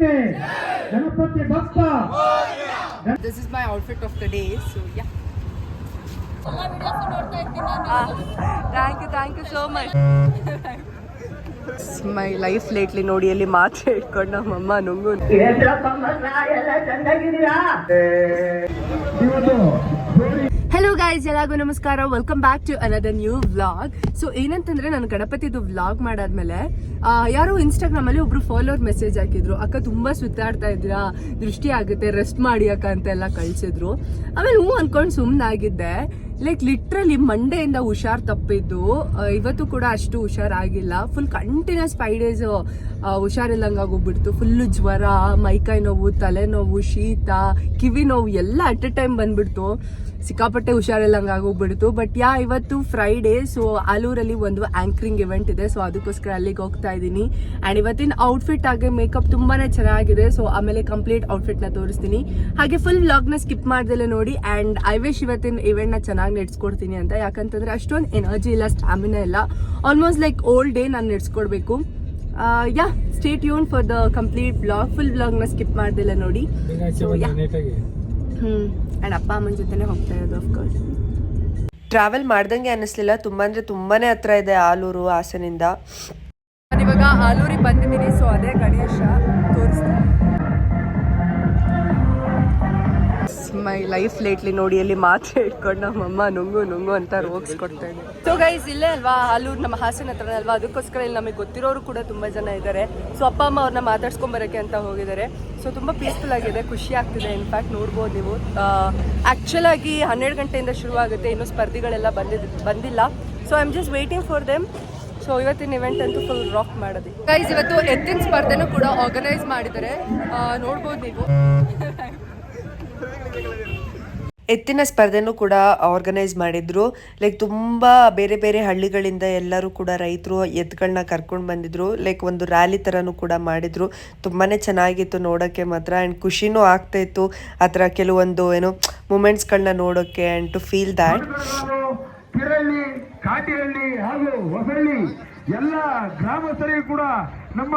Devakke Ganapati Bappa. This is my outfit of the day so yeah. Thank you thank you so much my life lately ನೋಡಿ ಅಲ್ಲಿ ಮಾತ್ರ ಇಟ್ಕೊಂಡು ನಮ್ಮಮ್ಮ ನುಂಗು. ಇವತ್ತು hello guys ಎಲ್ಲಾಗು ನಮಸ್ಕಾರ. Welcome back to another new vlog so ಏನಂತಂದ್ರೆ ನಾನು ಗಣಪತಿದು ವ್ಲಾಗ್ ಮಾಡಾದ್ಮೇಲೆ ಯಾರೋ ಇನ್ಸ್ಟಾಗ್ರಾಮ್ ಅಲ್ಲಿ ಒಬ್ರು ಫಾಲೋವರ್ ಮೆಸೇಜ್ ಹಾಕಿದ್ರು. ಅಕ್ಕ, ತುಂಬಾ ಸುತ್ತಾಡ್ತಾ ಇದ್ದೀರಾ? ದೃಷ್ಟಿ ಆಗುತ್ತೆ ರೆಸ್ಟ್ ಮಾಡಿ ಅಕ್ಕ ಅಂತೆಲ್ಲ ಕಳ್ಸಿದ್ರು. ಆಮೇಲೆ ಹ್ಞೂ ಅನ್ಕೊಂಡು ಸುಮ್ಮನಾಗಿದ್ದೆ ಲೈಕ್ ಲಿಟ್ರಲಿ ಮಂಡೆಯಿಂದ ಹುಷಾರ್ ತಪ್ಪಿದ್ದು ಇವತ್ತು ಕೂಡ ಅಷ್ಟು ಹುಷಾರಾಗಿಲ್ಲ. ಫುಲ್ ಕಂಟಿನ್ಯೂಸ್ ಫೈವ್ ಡೇಸ್ ಹುಷಾರಿಲ್ಲಂಗೆ ಆಗೋಗ್ಬಿಡ್ತು ಫುಲ್ಲು ಜ್ವರ ಮೈಕೈ ನೋವು ತಲೆನೋವು, ಶೀತ, ಕಿವಿ ನೋವು, ಎಲ್ಲ ಅಟ್ ಎ ಟೈಮ್ ಬಂದ್ಬಿಡ್ತು. ಸಿಕ್ಕಾಪಟ್ಟೆ ಹುಷಾರಿಲ್ಲಂಗೆ ಆಗೋಗ್ಬಿಡ್ತು ಬಟ್ ಯಾ, ಇವತ್ತು ಫ್ರೈಡೇ ಸೊ ಆಲೂರಲ್ಲಿ ಒಂದು ಆಂಕರಿಂಗ್ ಇವೆಂಟ್ ಇದೆ. ಸೊ ಅದಕ್ಕೋಸ್ಕರ ಅಲ್ಲಿಗೆ ಹೋಗ್ತಾ ಇದ್ದೀನಿ. ಆ್ಯಂಡ್ ಇವತ್ತಿನ ಔಟ್ಫಿಟ್ ಆಗಿ ಮೇಕಪ್ ತುಂಬಾನೇ ಚೆನ್ನಾಗಿದೆ. ಸೊ ಆಮೇಲೆ ಕಂಪ್ಲೀಟ್ ಔಟ್ಫಿಟ್ನ ತೋರಿಸ್ತೀನಿ. ಹಾಗೆ ಫುಲ್ ವ್ಲಾಗ್ನ ಸ್ಕಿಪ್ ಮಾಡ್ದಲೆ ನೋಡಿ. ಆ್ಯಂಡ್ ಐ ವಿಶ್ ಇವತ್ತಿನ ಇವೆಂಟ್ನ ಚೆನ್ನಾಗಿ ನಡೆಸ್ಕೊಡ್ತೀನಿ ಅಂತ. ಯಾಕಂತಂದ್ರೆ ಅಷ್ಟೊಂದು ಎನರ್ಜಿ ಇಲ್ಲ ಸ್ಟಾಮಿನಾ ಇಲ್ಲ. ಆಲ್ಮೋಸ್ಟ್ ಲೈಕ್ ಓಲ್ಡ್ ಡೇ ನಾನು ನಡೆಸ್ಕೊಡ್ಬೇಕು. Yeah stay ಯೂನ್ for the complete blog full ಬ್ಲಾಗ್ನ skip ಮಾಡ್ದಿಲ್ಲ ನೋಡಿ. ಸೊ ಯಾ ಹ್ಮ್ ಆ್ಯಂಡ್ ಅಪ್ಪ ಅಮ್ಮನ ಜೊತೆನೇ ಹೋಗ್ತಾ ಇರೋದು ಅಫ್ಕೋರ್ಸ್ ಟ್ರಾವೆಲ್ ಮಾಡ್ದಂಗೆ ಅನ್ನಿಸ್ಲಿಲ್ಲ ತುಂಬಾ ಅಂದರೆ ತುಂಬಾನೇ ಹತ್ರ ಇದೆ ಆಲೂರು ಹಾಸನಿಂದ ನಾನಿವಾಗ ಆಲೂರಿಗೆ ಬಂದಿದ್ದೀನಿ. ಸೊ ಅದೇ ಗಣೇಶ ತೋರಿಸ್ತೀನಿ. ಮೈ ಲೈಫ್ ಲೇಟ್ಲಿ ನೋಡಿ ಅಲ್ಲಿ ಮಾತ್ರ ಇಟ್ಕೊಂಡು ನಮ್ಮಮ್ಮ ನುಂಗು ನುಂಗು ಅಂತ ರೋಗ್ಸ್ಕೊಡ್ತಾ ಇದೆ. ಸೊ ಗೈಸ್ ಇಲ್ಲೇ ಅಲ್ವಾ? ಆಲೂರು ನಮ್ಮ ಹಾಸನ ಹತ್ರ ಅಲ್ವಾ? ಅದಕ್ಕೋಸ್ಕರ ಇಲ್ಲಿ ನಮಗೆ ಗೊತ್ತಿರೋರು ಕೂಡ ತುಂಬಾ ಜನ ಇದ್ದಾರೆ. ಸೊ ಅಪ್ಪ, ಅಮ್ಮ ಅವ್ರನ್ನ ಮಾತಾಡ್ಸ್ಕೊಂಡ್ ಬರೋಕೆ ಅಂತ ಹೋಗಿದ್ದಾರೆ. ಸೊ ತುಂಬಾ ಪೀಸ್ಫುಲ್ ಆಗಿದೆ, ಖುಷಿ ಆಗ್ತಿದೆ. ಇನ್ಫ್ಯಾಕ್ಟ್ ನೋಡ್ಬೋದು ನೀವು. ಆಕ್ಚುಲ್ ಆಗಿ ಹನ್ನೆರಡು ಗಂಟೆಯಿಂದ ಶುರು ಆಗುತ್ತೆ ಇನ್ನು ಸ್ಪರ್ಧಿಗಳೆಲ್ಲ ಬಂದಿದ್, ಬಂದಿಲ್ಲ. So I am just waiting for them so ಇವತ್ತಿನ ಇವೆಂಟ್ ಅಂತೂ ಫುಲ್ ರಾಕ್ ಮಾಡೋದು ಗೈಸ್ ಇವತ್ತು ಎತ್ತಿನ ಸ್ಪರ್ಧೆನೂ ಕೂಡ ಆರ್ಗನೈಸ್ ಮಾಡಿದ್ದಾರೆ. ನೋಡ್ಬೋದು ನೀವು. ಎತ್ತಿನ ಸ್ಪರ್ಧೆನೂ ಕೂಡ ಆರ್ಗನೈಸ್ ಮಾಡಿದ್ರು. ಲೈಕ್ ತುಂಬ ಬೇರೆ ಬೇರೆ ಹಳ್ಳಿಗಳಿಂದ ಎಲ್ಲರೂ ಕೂಡ ರೈತರು ಎತ್ತುಗಳನ್ನ ಕರ್ಕೊಂಡು ಬಂದಿದ್ರು. ಲೈಕ್ ಒಂದು ರ್ಯಾಲಿ ಥರನೂ ಕೂಡ ಮಾಡಿದ್ರು. ತುಂಬಾ ಚೆನ್ನಾಗಿತ್ತು ನೋಡೋಕ್ಕೆ ಮಾತ್ರ. ಆ್ಯಂಡ್ ಖುಷಿನೂ ಆಗ್ತಾ ಇತ್ತು ಆ ಕೆಲವೊಂದು ಏನು ಮೂಮೆಂಟ್ಸ್ಗಳನ್ನ ನೋಡೋಕ್ಕೆ ಆ್ಯಂಡ್ ಟು ಫೀಲ್ ದ್ಯಾಟ್ ಎಲ್ಲ ಗ್ರಾಮಸ್ಥರಿಗೂ ಕೂಡ ನಮ್ಮ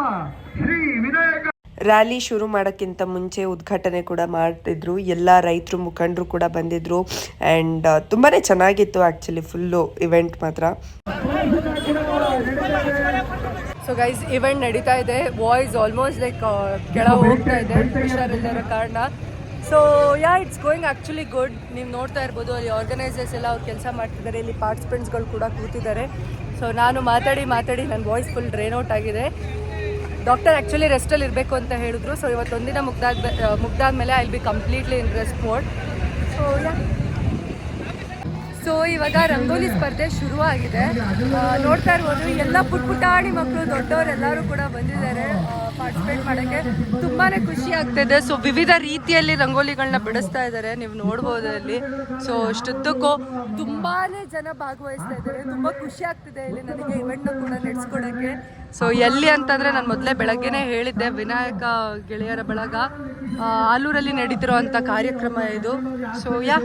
ಶ್ರೀ ವಿನಾಯಕ ರ್ಯಾಲಿ ಶುರು ಮಾಡೋಕ್ಕಿಂತ ಮುಂಚೆ ಉದ್ಘಾಟನೆ ಕೂಡ ಮಾಡ್ತಿದ್ರು. ಎಲ್ಲ ರೈತರು, ಮುಖಂಡರು ಕೂಡ ಬಂದಿದ್ರು. ಆ್ಯಂಡ್ ತುಂಬಾ ಚೆನ್ನಾಗಿತ್ತು ಆ್ಯಕ್ಚುಲಿ ಫುಲ್ಲು ಇವೆಂಟ್ ಮಾತ್ರ. ಸೊ ಗೈಸ್ ಇವೆಂಟ್ ನಡೀತಾ ಇದೆ. ವಾಯ್ಸ್ ಆಲ್ಮೋಸ್ಟ್ ಲೈಕ್ ಕೆಳ ಹೋಗ್ತಾ ಇದೆ. ಹುಷಾರಿಲ್ಲದ ಕಾರಣ. So yeah it's going actually good ನೀವು ನೋಡ್ತಾ ಇರ್ಬೋದು, ಅಲ್ಲಿ ಆರ್ಗನೈಸರ್ಸ್ ಎಲ್ಲ ಅವ್ರು ಕೆಲಸ ಮಾಡ್ತಿದ್ದಾರೆ. ಇಲ್ಲಿ ಪಾರ್ಟಿಸಿಪೆಂಟ್ಸ್ಗಳು ಕೂಡ ಕೂತಿದ್ದಾರೆ. ಸೊ ನಾನು ಮಾತಾಡಿ ಮಾತಾಡಿ ನನ್ನ ವಾಯ್ಸ್ ಫುಲ್ ಡ್ರೈನ್ ಔಟ್ ಆಗಿದೆ. ಡಾಕ್ಟರ್ ಆ್ಯಕ್ಚುಲಿ ರೆಸ್ಟಲ್ಲಿ ಇರಬೇಕು ಅಂತ ಹೇಳಿದ್ರು. ಸೊ ಇವತ್ತೊಂದಿನ ಮುಗ್ದಾದ ಮುಗ್ದಾದ್ಮೇಲೆ I be completely in rest mode so so ಇವಾಗ ರಂಗೋಲಿ ಸ್ಪರ್ಧೆ ಶುರುವಾಗಿದೆ. ನೋಡ್ತಾ ಇರ್ಬೋದು. ಎಲ್ಲ ಪುಟ್ ಪುಟಾಣಿ ಮಕ್ಕಳು ದೊಡ್ಡವರೆಲ್ಲರೂ ಕೂಡ ಬಂದಿದ್ದಾರೆ. ಪಾರ್ಟಿಸಿಪೇಟ್ ಮಾಡೋಕ್ಕೆ ತುಂಬಾನೇ ಖುಷಿ ಆಗ್ತಿದೆ. ಸೊ ವಿವಿಧ ರೀತಿಯಲ್ಲಿ ರಂಗೋಲಿಗಳನ್ನ ಬಿಡಿಸ್ತಾ ಇದ್ದಾರೆ. ನೀವು ನೋಡ್ಬೋದು ಅಲ್ಲಿ. ಸೊ ಅಷ್ಟೊತ್ತಕ್ಕೂ ತುಂಬಾನೇ ಜನ ಭಾಗವಹಿಸ್ತಾ ಇದ್ದಾರೆ. ತುಂಬಾ ಖುಷಿ ಆಗ್ತಿದೆ ಇಲ್ಲಿ ನನಗೆ ಇವೆಂಟ್ನ ಕೂಡ ನಡೆಸ್ಕೊಡಕ್ಕೆ. ಸೊ ಎಲ್ಲಿ ಅಂತಂದ್ರೆ ನಾನು ಮೊದಲೇ ಬೆಳಗ್ಗೆನೇ ಹೇಳಿದ್ದೆ, ವಿನಾಯಕ ಗೆಳೆಯರ ಬಳಗ. ಆಲೂರಲ್ಲಿ ನಡೀತಿರುವಂಥ ಕಾರ್ಯಕ್ರಮ ಇದು. ಸೊ ಯಾ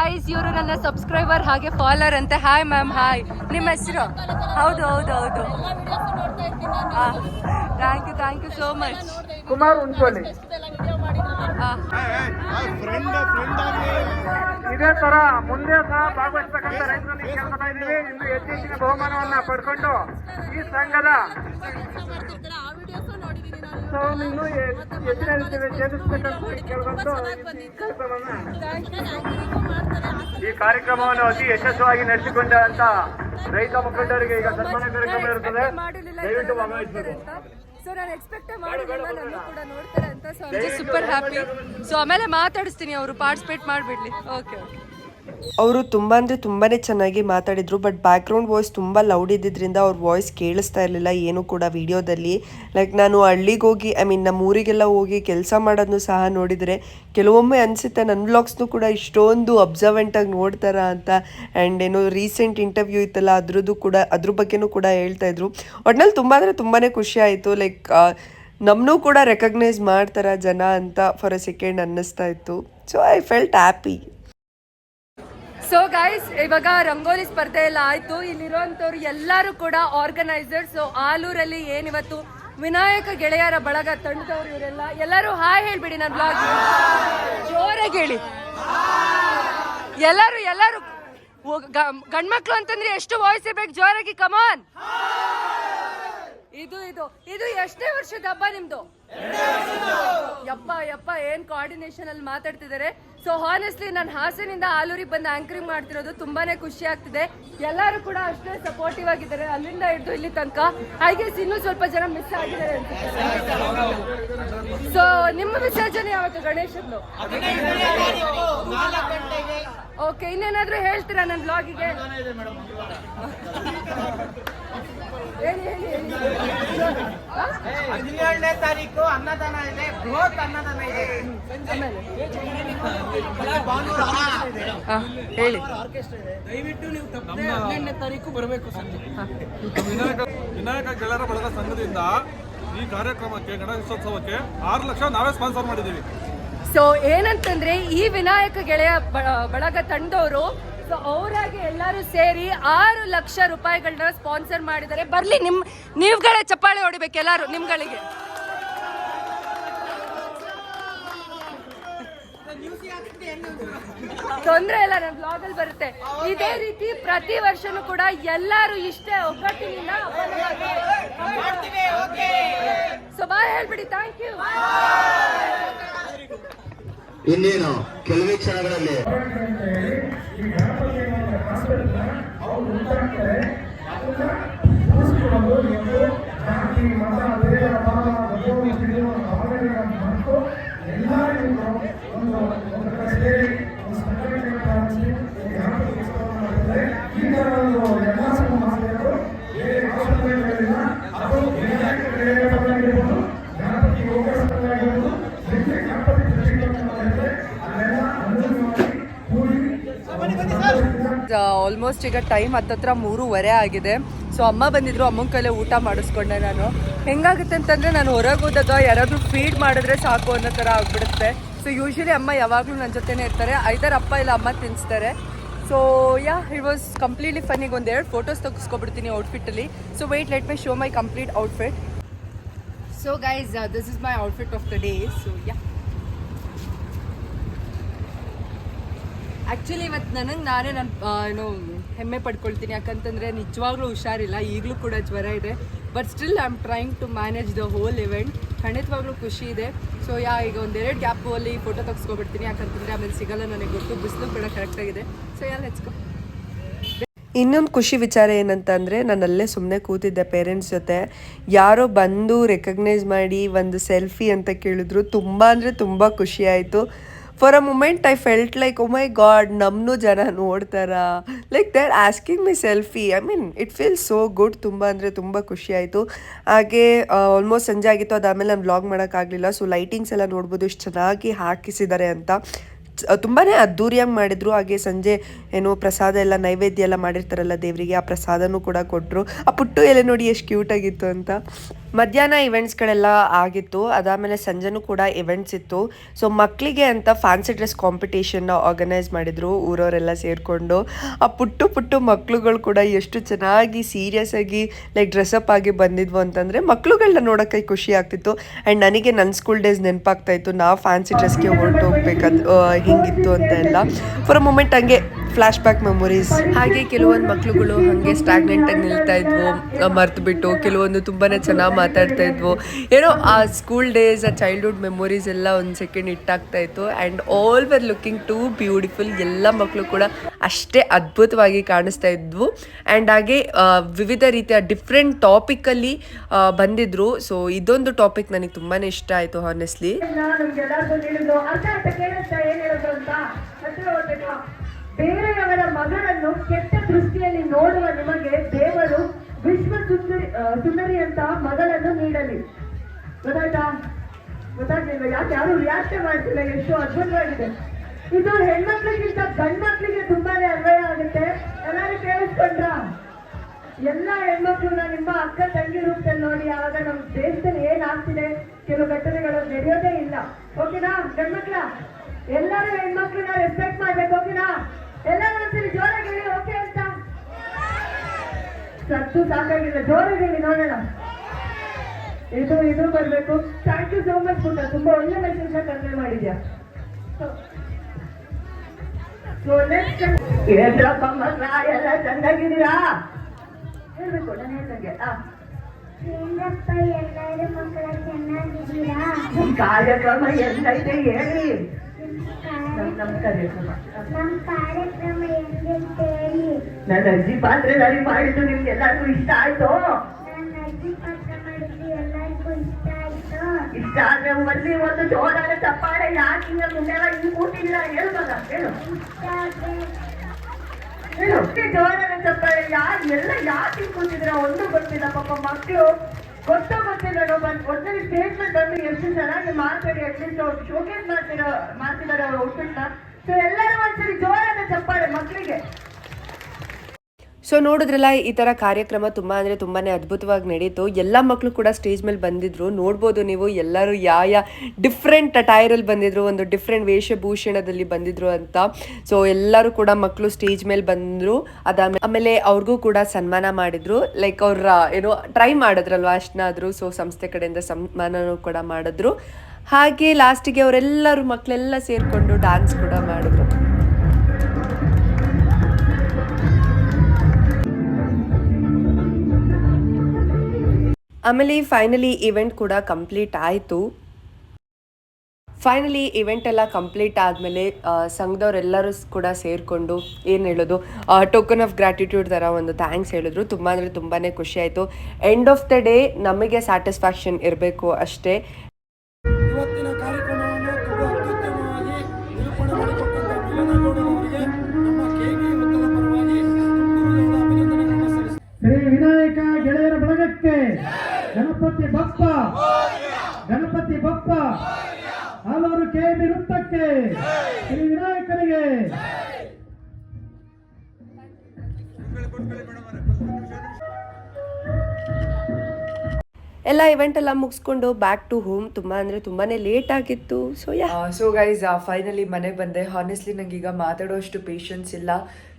ಗೈಸ್ ಇವರು ನನ್ನ ಸಬ್ಸ್ಕ್ರೈಬರ್ ಹಾಗೆ ಫಾಲೋರ್ ಅಂತ. ಹಾಯ್ ಮ್ಯಾಮ್ ಹಾಯ್ ನಿಮ್ಮ ಹೆಸರು? ಹೌದು ಹೌದು ಹೌದು. Thank you thank you so much Kumar ಉಂಟು ಇದೇ ತರ ಮುಂದೆ ಸಹ ಭಾಗವಹಿಸತಕ್ಕಂಥ ರೈತರಲ್ಲಿ ಕೇಳ್ಕೊತಾ ಇದ್ದೀವಿ ಇಂದು ಹೆಚ್ಚೆಚ್ಚಿನ ಬಹುಮಾನವನ್ನ ಪಡ್ಕೊಂಡು ಈ ಸಂಘದ ಸೊ ಈ ಕಾರ್ಯಕ್ರಮವನ್ನು ಅತಿ ಯಶಸ್ವಿಯಾಗಿ ನಡೆಸಿಕೊಂಡಂತ ರೈತ ಮುಖಂಡರಿಗೆ ಈಗ ಸನ್ಮಾನ ಕಾರ್ಯಕ್ರಮ ಇರುತ್ತದೆ. ದಯವಿಟ್ಟು ಭಾಗವಹಿಸಬೇಕು ಸೊ ನಾನು ಎಕ್ಸ್ಪೆಕ್ಟ್ ಮಾಡಿರಲಿಲ್ಲ ನನ್ನ ಕೂಡ ನೋಡ್ತಾರೆ ಅಂತ ಸೊ ಸೂಪರ್ ಹ್ಯಾಪಿ ಸೊ ಆಮೇಲೆ ಮಾತಾಡಿಸ್ತೀನಿ ಅವರು ಪಾರ್ಟಿಸಿಪೇಟ್ ಮಾಡ್ಬಿಡ್ಲಿ. ಓಕೆ ಓಕೆ ಅವರು ತುಂಬ ಅಂದರೆ ತುಂಬಾ ಚೆನ್ನಾಗಿ ಮಾತಾಡಿದ್ರು ಬಟ್ ಬ್ಯಾಕ್ಗ್ರೌಂಡ್ ವಾಯ್ಸ್ ತುಂಬ ಲೌಡ್ ಇದ್ದಿದ್ದರಿಂದ ಅವ್ರ ವಾಯ್ಸ್ ಕೇಳಿಸ್ತಾ ಇರಲಿಲ್ಲ ಏನು ಕೂಡ ವಿಡಿಯೋದಲ್ಲಿ. ಲೈಕ್ ನಾನು ಹಳ್ಳಿಗೆ ಹೋಗಿ ಐ ಮೀನ್ ನಮ್ಮ ಊರಿಗೆಲ್ಲ ಹೋಗಿ ಕೆಲಸ ಮಾಡೋದನ್ನು ಸಹ ನೋಡಿದರೆ ಕೆಲವೊಮ್ಮೆ ಅನಿಸುತ್ತೆ ನನ್ನ ವ್ಲಾಗ್ಸ್ನು ಕೂಡ ಇಷ್ಟೊಂದು ಅಬ್ಸರ್ವೆಂಟಾಗಿ ನೋಡ್ತಾರ ಅಂತ. ಆ್ಯಂಡ್ ಏನೋ ರೀಸೆಂಟ್ ಇಂಟರ್ವ್ಯೂ ಇತ್ತಲ್ಲ, ಅದ್ರದ್ದು ಕೂಡ, ಅದ್ರ ಬಗ್ಗೆನೂ ಕೂಡ ಹೇಳ್ತಾ ಇದ್ರು. ಒಟ್ನಲ್ಲಿ ತುಂಬ ಅಂದರೆ ತುಂಬಾ ಖುಷಿ ಆಯಿತು. ಲೈಕ್ ನಮ್ಮನ್ನೂ ಕೂಡ ರೆಕಗ್ನೈಸ್ ಮಾಡ್ತಾರ ಜನ ಅಂತ ಫಾರ್ ಅ ಸೆಕೆಂಡ್ ಅನ್ನಿಸ್ತಾ ಇತ್ತು. So I felt happy so guys ಇವಾಗ ರಂಗೋಲಿ ಸ್ಪರ್ಧೆ ಎಲ್ಲ ಆಯ್ತು. ಇಲ್ಲಿರುವಂತವ್ರು ಎಲ್ಲರೂ ಕೂಡ ಆರ್ಗನೈಸರ್ ಸೊ ಆಲೂರಲ್ಲಿ ಏನಿವತ್ತು? ವಿನಾಯಕ ಗೆಳೆಯರ ಬಳಗ ತಂಡದವರು ಇವರೆಲ್ಲ. ಎಲ್ಲರೂ ಹಾಯ್ ಹೇಳ್ಬಿಡಿ ನನ್ನ ಬ್ಲಾಗ್ ಜೋರಾಗಿ ಹೇಳಿ. ಎಲ್ಲರೂ ಎಲ್ಲರೂ. ಗಂಡ್ಮಕ್ಳು ಅಂತಂದ್ರೆ ಎಷ್ಟು ವಾಯ್ಸ್ ಇರ್ಬೇಕು ಜೋರಾಗಿ ಕಮಾನ್ ಇದು ಇದು. ಇದು ಎಷ್ಟೇ ವರ್ಷದ ಹಬ್ಬ ನಿಮ್ದು? ಯಪ್ಪ ಯಪ್ಪ ಏನ್ ಕೋಆರ್ಡಿನೇಷನ್ ಅಲ್ಲಿ ಮಾತಾಡ್ತಿದ್ದಾರೆ? ಸೊ ಹಾನೆಸ್ಟ್ಲಿ ನಾನು ಹಾಸನಿಂದ ಆಲೂರಿಗೆ ಬಂದು ಆಂಕರಿಂಗ್ ಮಾಡ್ತಿರೋದು ತುಂಬಾನೇ ಖುಷಿ ಆಗ್ತಿದೆ. ಎಲ್ಲರೂ ಕೂಡ ಅಷ್ಟೇ ಸಪೋರ್ಟಿವ್ ಆಗಿದ್ದಾರೆ. ಅಲ್ಲಿಂದ ಹಿಡಿದು ಇಲ್ಲಿ ತನಕ. ಹಾಗೆ ಇನ್ನೂ ಸ್ವಲ್ಪ ಜನ ಮಿಸ್ ಆಗಿದ್ದಾರೆ ಸೊ ನಿಮ್ಮ ವಿಸರ್ಜನೆ ಯಾವತ್ತು ಗಣೇಶದ್ದು ಓಕೆ ಇನ್ನೇನಾದ್ರೂ ಹೇಳ್ತೀರಾ ನನ್ನ ಬ್ಲಾಗಿಗೆ ಹೇಳಿ ಹೇಳಿ? ಹದಿನೇಳನೇ ತಾರೀಕು ಅನ್ನದಾನ ಇದೆ ಬೃಹತ್ ಅನ್ನದಾನ ಇದೆ. ಹೇಳಿ. ದಯವಿಟ್ಟು ನೀವು ತಪ್ಪದೆ ಹದಿನೆಂಟನೇ ತಾರೀಕು ಬರಬೇಕು ಸಂಜೆ ವಿನಾಯಕ ವಿನಾಯಕ ಗೆಳೆಯರ ಬಳಗ ಸಂಘದಿಂದ ಈ ಕಾರ್ಯಕ್ರಮಕ್ಕೆ ಗಣೇಶೋತ್ಸವಕ್ಕೆ ಆರು ಲಕ್ಷ ನಾವೇ ಸ್ಪಾನ್ಸರ್ ಮಾಡಿದ್ದೀವಿ. ಸೊ ಏನಂತಂದ್ರೆ ಈ ವಿನಾಯಕ ಗೆಳೆಯ ಬ- ಬಳಗ ತಂಡವರು ಸೊ ಅವರಾಗಿ ಎಲ್ಲರೂ ಸೇರಿ ಆರು ಲಕ್ಷ ರೂಪಾಯಿಗಳನ್ನ ಸ್ಪಾನ್ಸರ್ ಮಾಡಿದ್ದಾರೆ. ಬರ್ಲಿ, ನಿಮ್, ನೀವುಗಳೇ ಚಪ್ಪಾಳೆ ಹೊಡಿಬೇಕು ಎಲ್ಲರೂ, ನಿಮ್ಗಳಿಗೆ. ತೊಂದ್ರೆ ಇಲ್ಲ ನನ್ನ ಬ್ಲಾಗ್ ಅಲ್ಲಿ ಬರುತ್ತೆ. ಇದೇ ರೀತಿ ಪ್ರತಿ ವರ್ಷನೂ ಕೂಡ ಎಲ್ಲರೂ ಇಷ್ಟೇ ಒಗ್ಗಟ್ಟಿನಿಂದ ಸೊ ಬಾಯ್ ಹೇಳ್ಬಿಡಿ ಥ್ಯಾಂಕ್ ಯು ಇನ್ನೇನು ಕೆಲವೇ ಕ್ಷಣಗಳಲ್ಲಿ. ಆಲ್ಮೋಸ್ಟ್ ಈಗ ಟೈಮ್ ಹತ್ತತ್ರ ಮೂರುವರೆ ಆಗಿದೆ. ಸೊ ಅಮ್ಮ ಬಂದಿದ್ರು, ಅಮ್ಮನ ಕೈಲೇ ಊಟ ಮಾಡಿಸ್ಕೊಂಡೆ ನಾನು. ಹೆಂಗಾಗುತ್ತೆ ಅಂತಂದ್ರೆ ನಾನು ಹೊರಗೆ ಹೋದಾಗ ಯಾರಾದರೂ ಫೀಡ್ ಮಾಡಿದ್ರೆ ಸಾಕು ಅನ್ನೋ ಥರ ಆಗ್ಬಿಡುತ್ತೆ. ಸೊ ಯೂಶಲಿ ಅಮ್ಮ ಯಾವಾಗಲೂ ನನ್ನ ಜೊತೆನೇ ಇರ್ತಾರೆ. ಐದರ್ ಅಪ್ಪ ಇಲ್ಲ ಅಮ್ಮ ತಿನ್ನಿಸ್ತಾರೆ so yeah it was completely ಫನ್ನಿಗೆ ಈಗ ಎರಡು ಫೋಟೋಸ್ ತೆಗೆಸ್ಕೊಬಿಡ್ತೀನಿ ಔಟ್ಫಿಟ್ಟಲ್ಲಿ so wait let my show my complete outfit so guys this is my outfit of the day so yeah actually ಇವತ್ತು ನನಗೆ ನಾನೇ ನಾನು ಏನು, ಹೆಮ್ಮೆ ಪಡ್ಕೊಳ್ತೀನಿ. ಯಾಕಂತಂದರೆ ನಿಜವಾಗ್ಲೂ ಹುಷಾರಿಲ್ಲ. ಈಗಲೂ ಕೂಡ ಜ್ವರ ಇದೆ. But still I am trying to manage the whole event ಖಂಡಿತವಾಗ್ಲೂ ಖುಷಿ ಇದೆ. ಸೊ ಯಾ, ಈಗ ಒಂದೆರಡು ಗ್ಯಾಪು ಅಲ್ಲಿ ಫೋಟೋ ತೆಗೆಸ್ಕೊಬಿಡ್ತೀನಿ. ಯಾಕಂತಂದರೆ ಆಮೇಲೆ ಸಿಗಲ್ಲ ನನಗೆ ಗೊತ್ತು. ಬಿಸಿಲು ಕೂಡ ಕರೆಕ್ಟಾಗಿದೆ ಸೊ ಯಾ ಗೋ ಇನ್ನೊಂದು ಖುಷಿ ವಿಚಾರ ಏನಂತ ಅಂದರೆ, ನಾನು ಅಲ್ಲೇ ಸುಮ್ಮನೆ ಕೂತಿದ್ದೆ ಪೇರೆಂಟ್ಸ್ ಜೊತೆ. ಯಾರೋ ಬಂದು ರೆಕಗ್ನೈಸ್ ಮಾಡಿ, ಒಂದು ಸೆಲ್ಫಿ ಅಂತ ಕೇಳಿದ್ರು. ತುಂಬ ಅಂದರೆ ತುಂಬ ಖುಷಿಯಾಯಿತು for a moment I felt like oh my god ನಮ್ಮನ್ನು ಜನ ನೋಡ್ತಾರಾ. Like they are asking my selfie I mean it feel so good ತುಂಬ ಅಂದರೆ ತುಂಬ ಖುಷಿ ಆಯಿತು. ಹಾಗೆ ಆಲ್ಮೋಸ್ಟ್ ಸಂಜೆ ಆಗಿತ್ತು. ಅದಾದಮೇಲೆ ನಾನು ವ್ಲಾಗ್ ಮಾಡೋಕ್ಕಾಗಲಿಲ್ಲ ಸೊ ಲೈಟಿಂಗ್ಸ್ ಎಲ್ಲ ನೋಡ್ಬೋದು. ಇಷ್ಟು ಚೆನ್ನಾಗಿ ಹಾಕಿಸಿದ್ದಾರೆ ಅಂತ. ತುಂಬಾ ಅದ್ದೂರಿಯಾಗಿ ಮಾಡಿದ್ರು. ಹಾಗೆ ಸಂಜೆ ಏನು ಪ್ರಸಾದ ಎಲ್ಲ, ನೈವೇದ್ಯ ಎಲ್ಲ ಮಾಡಿರ್ತಾರಲ್ಲ ದೇವರಿಗೆ, ಆ ಪ್ರಸಾದನೂ ಕೂಡ ಕೊಟ್ಟರು ಆ ಪುಟ್ಟು ಎಲೆ ನೋಡಿ ಎಷ್ಟು ಕ್ಯೂಟಾಗಿತ್ತು ಅಂತ. ಮಧ್ಯಾಹ್ನ ಇವೆಂಟ್ಸ್ಗಳೆಲ್ಲ ಆಗಿತ್ತು. ಅದಾದಮೇಲೆ ಸಂಜೆನೂ ಕೂಡ ಇವೆಂಟ್ಸ್ ಇತ್ತು. ಸೊ ಮಕ್ಕಳಿಗೆ ಅಂತ ಫ್ಯಾನ್ಸಿ ಡ್ರೆಸ್ ಕಾಂಪಿಟೇಷನ್ನ ಆರ್ಗನೈಸ್ ಮಾಡಿದರು, ಊರವರೆಲ್ಲ ಸೇರಿಕೊಂಡು. ಆ ಪುಟ್ಟು ಪುಟ್ಟು ಮಕ್ಕಳುಗಳು ಕೂಡ ಎಷ್ಟು ಚೆನ್ನಾಗಿ ಸೀರಿಯಸ್ ಆಗಿ ಲೈಕ್ ಡ್ರೆಸ್ಅಪ್ ಆಗಿ ಬಂದಿದ್ವು ಅಂತಂದರೆ ಮಕ್ಕಳುಗಳನ್ನ ನೋಡೋಕ್ಕೆ ಖುಷಿ ಆಗ್ತಿತ್ತು. ಆ್ಯಂಡ್ ನನಗೆ ನನ್ನ ಸ್ಕೂಲ್ ಡೇಸ್ ನೆನಪಾಗ್ತಾ ಇತ್ತು. ನಾವು ಫ್ಯಾನ್ಸಿ ಡ್ರೆಸ್ಗೆ ಹೊರಟು ಹೋಗ್ಬೇಕಾದ್ ಹಿಂಗಿತ್ತು ಅಂತ ಎಲ್ಲ ಫಾರ್ ಅ ಮೂಮೆಂಟ್ ಹಂಗೆ ಫ್ಲಾಶ್ ಬ್ಯಾಕ್ ಮೆಮೊರೀಸ್ ಹಾಗೆ ಕೆಲವೊಂದು ಮಕ್ಳುಗಳು ಹಾಗೆ ಸ್ಟಾಗ್ನೆಂಟ್ ಆಗಿ ನಿಲ್ತಾ ಇದ್ವು ಮರ್ತು ಬಿಟ್ಟು ಕೆಲವೊಂದು ತುಂಬಾ ಚೆನ್ನಾಗಿ ಮಾತಾಡ್ತಾ ಇದ್ವು. ಏನೋ ಆ ಸ್ಕೂಲ್ ಡೇಸ್ ಆ ಚೈಲ್ಡ್ಹುಡ್ ಮೆಮೊರೀಸ್ ಎಲ್ಲ ಒಂದು ಸೆಕೆಂಡ್ ಇಟ್ಟಾಗ್ತಾ ಇತ್ತು. And all were looking too beautiful ಎಲ್ಲ ಮಕ್ಕಳು ಕೂಡ ಅಷ್ಟೇ ಅದ್ಭುತವಾಗಿ ಕಾಣಿಸ್ತಾ ಇದ್ವು. ಆ್ಯಂಡ್ ಹಾಗೆ ವಿವಿಧ ರೀತಿಯ ಡಿಫ್ರೆಂಟ್ ಟಾಪಿಕಲ್ಲಿ ಬಂದಿದ್ರು. ಸೊ ಇದೊಂದು ಟಾಪಿಕ್ ನನಗೆ ತುಂಬಾ ಇಷ್ಟ ಆಯಿತು ಹಾನೆಸ್ಟ್ಲಿ ಬೇರೆಯವರ ಮಗಳನ್ನು ಕೆಟ್ಟ ದೃಷ್ಟಿಯಲ್ಲಿ ನೋಡುವ ನಿಮಗೆ ದೇವರು ವಿಶ್ವ ಸುಂದರಿ ಸುಂದರಿಯಂತಹ ಮಗಳನ್ನು ನೀಡಲಿ. ಗೊತ್ತಾಯ್ತಾ? ಗೊತ್ತಾಗ್ಲಿಲ್ಲ ಯಾಕೆ? ಯಾರು ರಿಯಾಕ್ಷನ್ ಮಾಡ್ತಿಲ್ಲ? ಎಷ್ಟು ಅದ್ಭುತವಾಗಿದೆ. ಇದು ಹೆಣ್ಮಕ್ಳಿಗಿಂತ ಗಂಡ್ಮಕ್ಳಿಗೆ ತುಂಬಾನೇ ಅನ್ವಯ ಆಗುತ್ತೆ. ಎಲ್ಲರೂ ಕೇಳಿಸ್ಕೊಂಡ್ರ? ಎಲ್ಲ ಹೆಣ್ಮಕ್ಳನ್ನ ನಿಮ್ಮ ಅಕ್ಕ ತಂಗಿ ರೂಪದಲ್ಲಿ ನೋಡಿ ಆವಾಗ ನಮ್ಮ ದೇಶದಲ್ಲಿ ಏನಾಗ್ತಿದೆ? ಕೆಲವು ಘಟನೆಗಳು ನಡೆಯೋದೇ ಇಲ್ಲ. ಓಕೆನಾ ಗಂಡ್ಮಕ್ಳ? ಎಲ್ಲರೂ ಹೆಣ್ಮಕ್ಳನ್ನ ಸತ್ತು ಸಾಕಾಗಿಲ್ಲ ಜೋರಾಗಿ ಹೇಳಿ ನೋಡೋಣ ಇದು ಇದು ಬರಬೇಕು. ಥ್ಯಾಂಕ್ ಯು ಸೋ ಮಚ್ ಪುಟ್ಟ. ತುಂಬಾ ಒಳ್ಳೆ ಮೆಸೇಜ್ ಕನ್ವೆ ಮಾಡಿದ್ಯಾ? ಎಲ್ಲ ಹೇಳ್ಬೇಕು ನಾನು ಹೇಳ್ದಂಗೆ. ಆ. ಏನಪ್ಪ ಎಲ್ಲರೂ ಮಕ್ಕಳ ಚೆನ್ನಾಗಿದ್ದೀರಾ? ನಮ್ ಕಾರ್ಯಕ್ರಮ ಎಲ್ಲೈತೆ ಹೇಳಿ. ಕಾರ್ಯಕ್ರಮ ಕಾರ್ಯಕ್ರಮ ಹೇಳಿ. ನನ್ನ ಅಜ್ಜಿ ಪಾತ್ರೆ ದಾರಿ ಮಾಡಿದ್ದು ನಿಮ್ಗೆ ಎಲ್ಲರಿಗೂ ಇಷ್ಟ ಆಯ್ತು? ಇಷ್ಟ ಆದ್ರೆ ಮಲ್ಲಿ ಒಂದು ಜೋರಾದ ತಪ್ಪಾಡ ಯಾಕೆ ಹಿಂಗ ಮುಂದೆಲ್ಲ ಹಿಂಗ್ ಕೂತಿಲ್ಲ ಹೇಳು ಮಗ ಹೇಳು. ಹೇಳು. ಜೋರಾದ ತಪ್ಪಾಡ ಯಾರು ಎಲ್ಲ ಯಾಕೆ ಹಿಂಗ್ ಕೂತಿದ್ರ ಒಂದು ಗೊತ್ತಿಲ್ಲ ಪಾಪ ಮಕ್ಕಳು ಗೊತ್ತೋ ಗೊತ್ತಿಲ್ಲ ಒಂದ್ಸರಿ ಸ್ಟೇಟ್ಮೆಂಟ್ ಬಂದು ಎಷ್ಟು ಚೆನ್ನಾಗಿ ಮಾತಾಡಿ ಅಟ್ಲೀಸ್ಟ್ ಅವ್ರು ಶೋಕೇಸ್ ಮಾಡ್ತಿರೋ ಮಾಡ್ತಿದ್ದಾರೆ ಅವ್ರ ಔಟ್ಫಿಟ್ನ ಸೊ ಎಲ್ಲರೂ ಒಂದ್ಸರಿ ಜೋರಾದ ಚಪ್ಪಾಳೆ ಮಕ್ಕಳಿಗೆ ಸೊ ನೋಡಿದ್ರಲ್ಲ ಈ ಥರ ಕಾರ್ಯಕ್ರಮ ತುಂಬ ಅಂದರೆ ತುಂಬಾ ಅದ್ಭುತವಾಗಿ ನಡೀತು. ಎಲ್ಲ ಮಕ್ಕಳು ಕೂಡ ಸ್ಟೇಜ್ ಮೇಲೆ ಬಂದಿದ್ರು. ನೋಡ್ಬೋದು ನೀವು ಎಲ್ಲರೂ ಯಾವ ಯಾವ ಡಿಫ್ರೆಂಟ್ ಟೈರಲ್ಲಿ ಬಂದಿದ್ರು, ಒಂದು ಡಿಫ್ರೆಂಟ್ ವೇಷಭೂಷಣದಲ್ಲಿ ಬಂದಿದ್ರು ಅಂತ. ಸೊ ಎಲ್ಲರೂ ಕೂಡ ಮಕ್ಕಳು ಸ್ಟೇಜ್ ಮೇಲೆ ಬಂದರು. ಅದಾದ ಆಮೇಲೆ ಅವ್ರಿಗೂ ಕೂಡ ಸನ್ಮಾನ ಮಾಡಿದ್ರು. ಲೈಕ್ ಅವ್ರ ಏನೋ ಟ್ರೈ ಮಾಡಿದ್ರಲ್ವ ಅಷ್ಟನ್ನಾದ್ರು. ಸೊ ಸಂಸ್ಥೆ ಕಡೆಯಿಂದ ಸನ್ಮಾನನೂ ಕೂಡ ಮಾಡಿದ್ರು. ಹಾಗೆ ಲಾಸ್ಟಿಗೆ ಅವರೆಲ್ಲರೂ ಮಕ್ಕಳೆಲ್ಲ ಸೇರಿಕೊಂಡು ಡ್ಯಾನ್ಸ್ ಕೂಡ ಮಾಡಿದ್ರು. ಆಮೇಲೆ ಫೈನಲಿ ಇವೆಂಟ್ ಕೂಡ ಕಂಪ್ಲೀಟ್ ಆಯಿತು. ಫೈನಲಿ ಇವೆಂಟ್ ಎಲ್ಲ ಕಂಪ್ಲೀಟ್ ಆದಮೇಲೆ ಸಂಘದವರೆಲ್ಲರೂ ಕೂಡ ಸೇರಿಕೊಂಡು ಏನು ಹೇಳೋದು ಟೋಕನ್ ಆಫ್ ಗ್ರ್ಯಾಟಿಟ್ಯೂಡ್ ಥರ ಒಂದು ಥ್ಯಾಂಕ್ಸ್ ಹೇಳಿದ್ರು. ತುಂಬ ಅಂದರೆ ತುಂಬಾ ಖುಷಿ ಆಯಿತು. ಎಂಡ್ ಆಫ್ ದ ಡೇ ನಮಗೆ ಸ್ಯಾಟಿಸ್ಫ್ಯಾಕ್ಷನ್ ಇರಬೇಕು ಅಷ್ಟೇ. ಇವತ್ತಿನ ಕಾರ್ಯಕ್ರಮವನ್ನು ತುಂಬಾ ಅತ್ಯುತ್ತಮವಾಗಿ ನಿರೂಪಣೆ ಮಾಡಿಕೊಟ್ಟಂತ ಮಿಲನಗೌಡರವರಿಗೆ ನಮ್ಮ ಕೆಬಿ ವೃತ್ತದ ಪರವಾಗಿ ತುಂಬು ಅಭಿನಂದನೆಗಳನ್ನು ಸಲ್ಲಿಸುತ್ತೇವೆ ಶ್ರೀ ವಿನಾಯಕ ಗೆಳೆಯರ ಬಳಗಕ್ಕೆ ಗಣಪತಿ ಬಪ್ಪ. ಗಣಪತಿ ಬಪ್ಪ. ಹಲವರು ಕೆಬಿ ವೃತ್ತಕ್ಕೆ ಶ್ರೀ ವಿನಾಯಕನಿಗೆ ಎಲ್ಲ ಇವೆಂಟ್ ಎಲ್ಲ ಮುಗಿಸ್ಕೊಂಡು ಬ್ಯಾಕ್ ಟು ಹೋಮ್ ತುಂಬ ಅಂದರೆ ತುಂಬಾ ಲೇಟ್ ಆಗಿತ್ತು. So yeah so guys finally ಮನೆ ಬಂದೆ. ಹಾನೆಸ್ಟ್ಲಿ ನಂಗೆ ಈಗ ಮಾತಾಡೋಷ್ಟು ಪೇಷನ್ಸ್ ಇಲ್ಲ.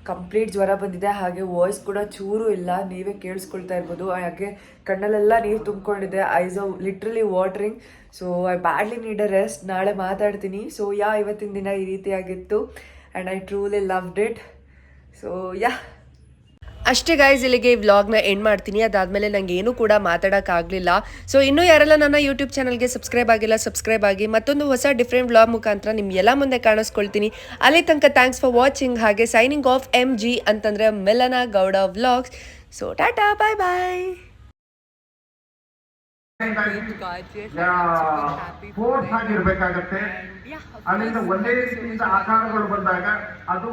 ಕಂಪ್ಲೀಟ್ ಜ್ವರ ಬಂದಿದೆ. ಹಾಗೆ ವಾಯ್ಸ್ ಕೂಡ ಚೂರು ಇಲ್ಲ. ನೀವೇ ಕೇಳಿಸ್ಕೊಳ್ತಾ ಇರ್ಬೋದು. ಹಾಗೆ ಕಣ್ಣಲ್ಲೆಲ್ಲ ನೀರು ತುಂಬಿಕೊಂಡಿದೆ. Eyes literally watering so I badly need a rest ನಾಳೆ ಮಾತಾಡ್ತೀನಿ. ಸೊ ಯಾ ಇವತ್ತಿನ ದಿನ ಈ ರೀತಿಯಾಗಿತ್ತು. And I truly loved it so yeah ಅಷ್ಟೇ ಗಾಯ್ಸ್ ಇಲ್ಲಿಗೆ ಈ ವ್ಲಾಗ್ನ ಎಂಡ್ ಮಾಡ್ತೀನಿ. ಅದಾದಮೇಲೆ ನಂಗೆ ಏನೂ ಕೂಡ ಮಾತಾಡೋಕ್ಕಾಗಲಿಲ್ಲ ಸೊ ಇನ್ನೂ ಯಾರೆಲ್ಲ ನನ್ನ ಯೂಟ್ಯೂಬ್ ಚಾನಲ್ಗೆ ಸಬ್ಸ್ಕ್ರೈಬ್ ಆಗಿಲ್ಲ ಸಬ್ಸ್ಕ್ರೈಬ್ ಆಗಿ ಮತ್ತೊಂದು ಹೊಸ ಡಿಫ್ರೆಂಟ್ ವ್ಲಾಗ್ ಮುಖಾಂತರ ನಿಮ್ಗೆಲ್ಲ ಮುಂದೆ ಕಾಣಿಸ್ಕೊಳ್ತೀನಿ. ಅಲ್ಲಿ ತನಕ ಥ್ಯಾಂಕ್ಸ್ ಫಾರ್ ವಾಚಿಂಗ್ ಹಾಗೆ ಸೈನಿಂಗ್ ಆಫ್ ಎಂ ಜಿ ಅಂತಂದರೆ ಮೆಲನ Gowda vlogs so tata bye bye ಆಗಿರ್ಬೇಕಾಗತ್ತೆ ಅಲ್ಲಿಂದ ಒಂದೇ ರೀತಿಯಿಂದ ಆಕಾರಗಳು ಬಂದಾಗ ಅದು